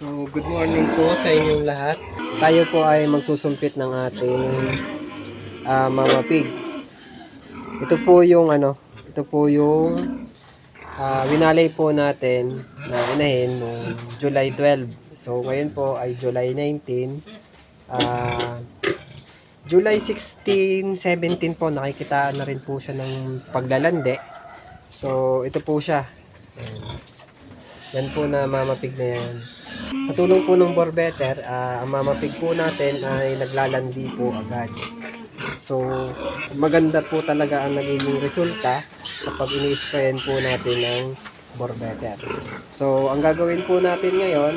So, good morning po sa inyong lahat. Tayo po ay magsusumpit ng ating ah, Mama Pig. Ito po yung ano, ito po yung ah, winalay po natin na inahin noong July 12. So, ngayon po ay July 19. Ah, July 16, 17 po, nakikita na rin po siya ng paglalande. So, ito po siya. Ayan. Yan po na mamapig na yan. Sa tulong po ng Borbetter, ah, ang mamapig po natin ay naglalandi po agad. So, maganda po talaga ang nagiging resulta kapag ini-sprayan po natin ng Borbetter. So, ang gagawin po natin ngayon,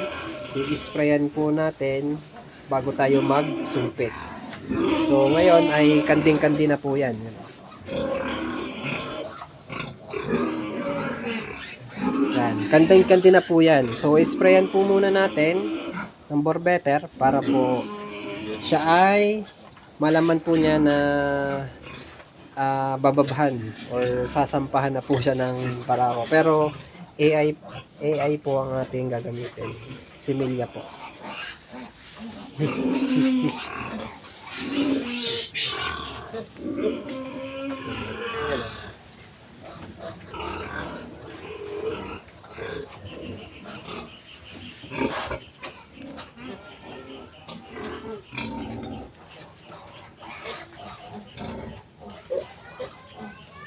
i-sprayan po natin bago tayo magsumpit. So, ngayon ay kanding-kandi na po yan. Yan, kanding-kandi na po yan. So, sprayan po muna natin ng Borbetter para po siya ay malaman po niya na ah, bababhan or sasampahan na po siya ng parako. Pero AI AI po ang ating gagamitin. Similya po.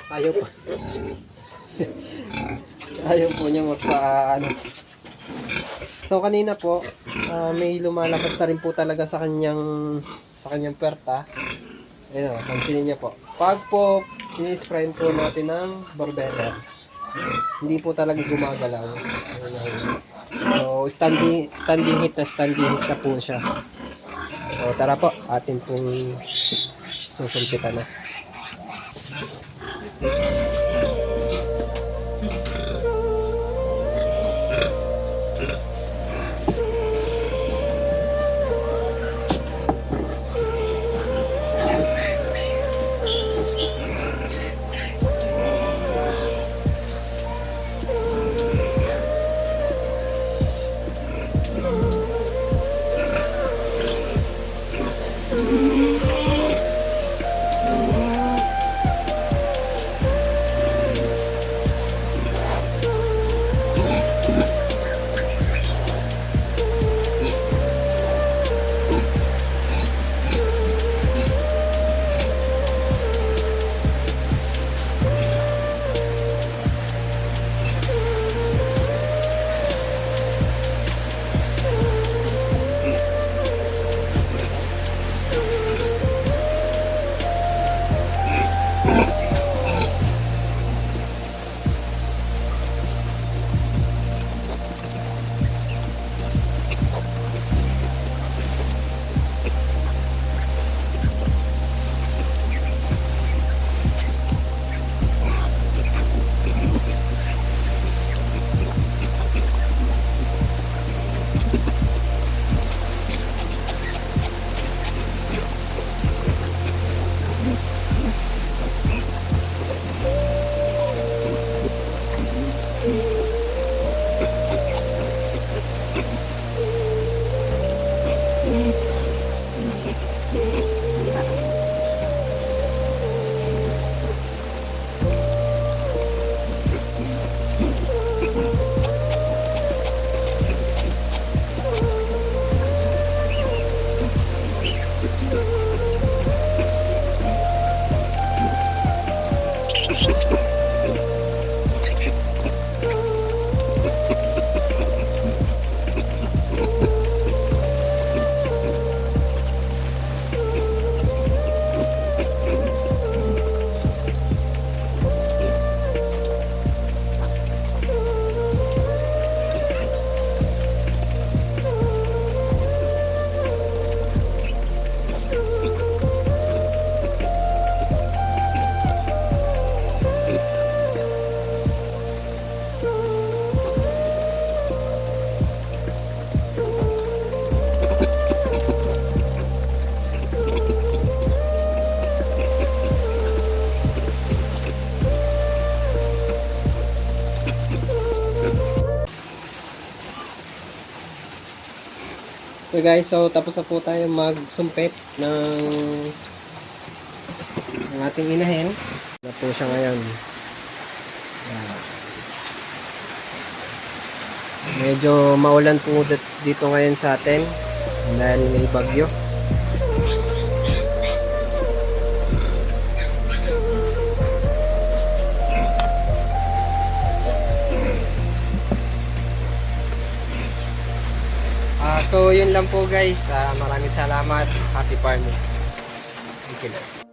Ayaw po. Ayaw po niya magpa ano. So kanina po, ah, may lumalabas na rin po talaga sa kanyang sa kanyang perta. Ayun, oh, pansinin niyo po. Pag po i-spray po natin ng barbetter, hindi po talaga gumagalaw. Ayun, ayun. So standing standing hit na standing hit na po siya. So tara po, atin pong susumpitan na. 50 days. So guys, so tapos na po tayo magsumpit ng ng ating inahin. Na po siya ngayon. Medyo maulan po dit- dito ngayon sa atin dahil may bagyo. So yun lang po guys. Ah, maraming salamat. Happy farming. Thank you.